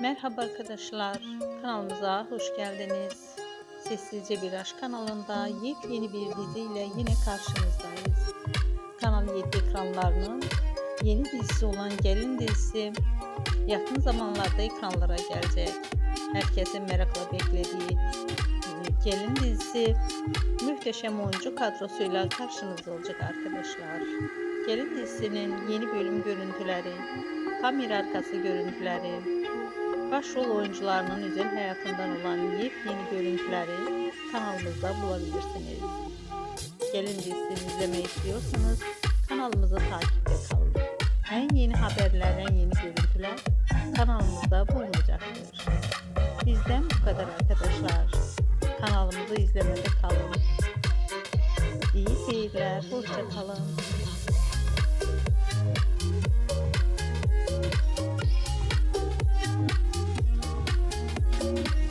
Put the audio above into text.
Merhaba arkadaşlar, kanalımıza hoş geldiniz. Sessizce Bir Aşk kanalında yepyeni bir diziyle yine karşınızdayız. Kanal 7 ekranlarının yeni dizisi olan Gelin dizisi yakın zamanlarda ekranlara gelecek. Herkesin merakla beklediği Gelin dizisi muhteşem oyuncu kadrosuyla karşınızda olacak arkadaşlar. Gelin dizisinin yeni bölüm görüntüleri, kamera arkası görüntüleri, başrol oyuncularının özel hayatından olan yepyeni görüntüleri kanalımızda bulabilirsiniz. Gelin dizisini izlemeyi istiyorsanız kanalımızı takipte kalın. En yeni haberler, en yeni görüntüler kanalımızda bulunacaktır. Bizden bu kadar arkadaşlar. Kanalımızı izlemede kalın. İyi seyirler, hoşça kalın. you